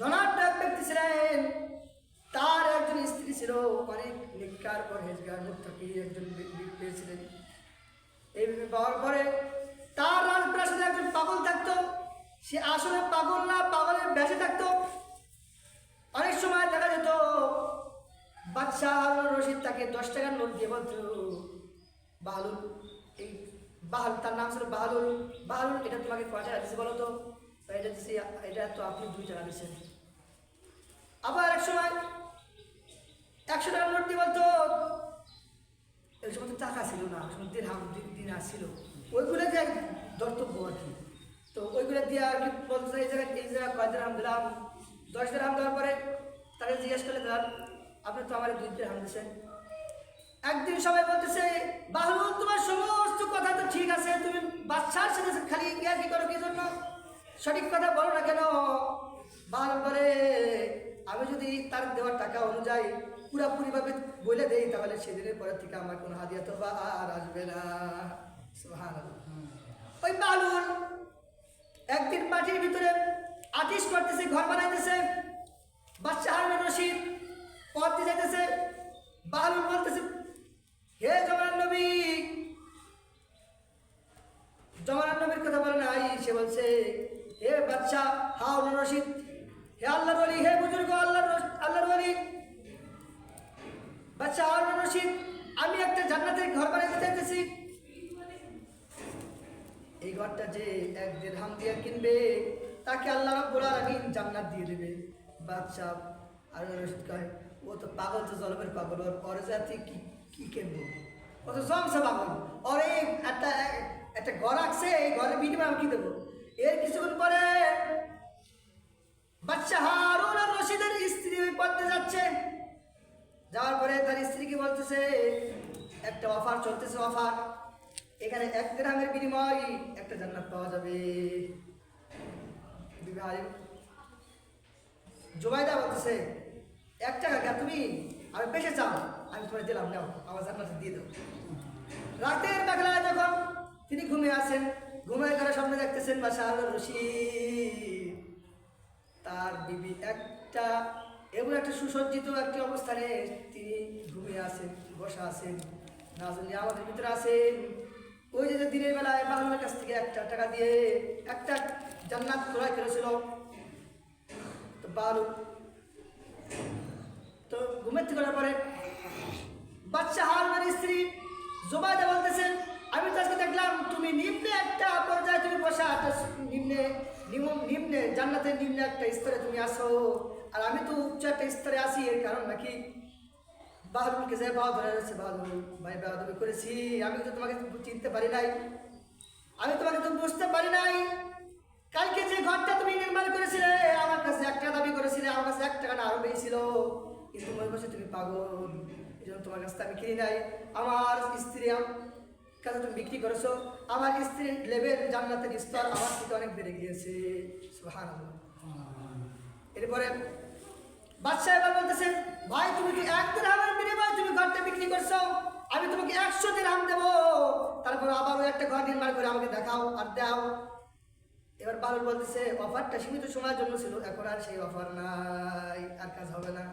ধনাঢ্য ব্যক্তি ছিলেন। তার একজন স্ত্রী ছিল অনেক নিকার পরহেজগার মুক্তকি একজন পেয়েছিলেন এই পাওয়ার পরে তার রাজপ্রাসাদে একজন পাগল থাকতো। সে আসলে পাগল না পাগলের বেঁচে থাকতো। অনেক সময় দেখা যেত বাচ্চা হারুন রশিদ তাকে দশ টাকার নোট দিয়ে বলত বাহালুল এই বাহাল তার নাম ছিল বাহালুল বাহালুল এটা তোমাকে কয়টা হাদিসে বলো তো? এটা দিচ্ছি এটা তো আপনি দুই টাকা দিচ্ছেন আবার এক সময় একশো টাকার নোট দিয়ে বলতো এই সময় টাকা ছিল না সময় দিরহাম দিন আসছিল। ওইগুলো যে দর্তব্য আর কি। তো ওইগুলো দিয়ে আর কি বলতে এই জায়গায় এই জায়গায় কয় দিরহাম দিলাম, দশ দিরহাম দেওয়ার পরে তাকে জিজ্ঞেস করলে দাদা আপনি তো আমার দুই দিরহাম দিচ্ছেন একদিন সবাই বলতেছে বাহরুল তোমার সমস্ত কথা তো ঠিক আছে, তুমি বাচ্চার সাথে খালি ইয়া কি করো, কি জন্য? সঠিক কথা বলো না কেন? বাহরুল বলে আমি যদি তার দেওয়ার টাকা অনুযায়ী পুরাপুরিভাবে বলে দেই, তাহলে সেদিনের পরের থেকে আমার কোনো হাদিয়া তো বা আর আসবে না। ওই বালুর একদিন মাটির ভিতরে আটিস করতেছে, ঘর বানাইতেছে বাচ্চা হারুন রশিদ পথ দিয়ে যাইতেছে বালুর বলতেছে হে জমান নবী জমান নবীর কথা বলে নাই সে বলছে হে বাচ্চা রশিদ। হে আল্লাহর হে বুজুর্গ, আল্লাহর আল্লাহর বাচ্চা রশিদ, আমি একটা জান্নাতের ঘর বানাইতে চাইতেছি। এই ঘরটা যে এক কিনবে, তাকে আল্লাহ রাব্বুল আলামিন জান্নাত দিয়ে দেবে। বাদশাহ আর রশিদ কয়, ও তো পাগল তো জলমের পাগল, ওর জাতি কি কি কিনবো? ও তো পাগল। ওর এই একটা একটা ঘর আছে, এই ঘরের আমি কি দেবো? এর কিছুক্ষণ পরে স্ত্রীকে বলতেছে? একটা অফার চলতেছে অফার এখানে এক গ্রামের বিনিময় একটা জান্নাত পাওয়া যাবে। জুবাইদা বলতেছে, এক টাকা কে, তুমি আমি বেশি চাও, আমি তোমার দিলাম, নাও, আমার জান্নাত দিয়ে দাও। রাতের বেলায় যখন তিনি ঘুমিয়ে আসেন, ঘুমের ঘরে সামনে দেখতেছেন বা শাহ রশিদ। তার বিবি একটা, এমন একটা সুসজ্জিত একটি অবস্থানে তিনি ঘুমিয়ে আছেন বসা আছেন না জানি আমাদের ভিতরে আছেন ওই যে দিনের বেলায় বাংলার কাছ থেকে একটা টাকা দিয়ে একটা জান্নাত ক্রয় করেছিল। তো বালু তো ঘুমের থেকে পরে বাচ্চা হারুনের স্ত্রী জোবাইদা বলতেছেন আমি তো আজকে দেখলাম তুমি নিম্নে একটা পর্যায়ে তুমি বসা একটা নিম্নে নিম- নিম্নে, জান্নাতের নিম্নে একটা স্তরে তুমি আসো আর আমি তো উচ্চ একটা স্তরে আসি এর কারণ নাকি? বাহাদুরকে যে বাহাদুর আছে বাহাদুর ভাই বাহাদুরি করেছি আমি তো তোমাকে চিনতে পারি নাই। আমি তোমাকে তো বুঝতে পারি নাই। কালকে যে ঘরটা তুমি নির্মাণ করেছিলে আমার কাছে এক টাকা দাবি করেছিলে আমার কাছে এক টাকা না আরও বেশি ছিল। কিন্তু মনে করছে তুমি পাগল এই জন্য তোমার কাছে আমি কিনি নাই। আমার স্ত্রী কাছে তুমি বিক্রি করেছ। আমার স্ত্রীর লেভেল জান্নাতের স্তর আমার থেকে অনেক বেড়ে গিয়েছে। সুবহানাল্লাহ। এরপরে বাদশাহ এবার বলতেছেন ভাই তুমি কি এক দিরহামের বিনিময়ে তুমি ঘরটা বিক্রি করছ? আমি তোমাকে একশো দিন দেবো। তারপর আবার ওই একটা ঘর নির্মাণ করে আমাকে দেখাও আর দাও। এবার বালুর বলতেছে, অফারটা সীমিত সময়ের জন্য ছিল, এখন আর সেই অফার নাই, আর কাজ হবে না।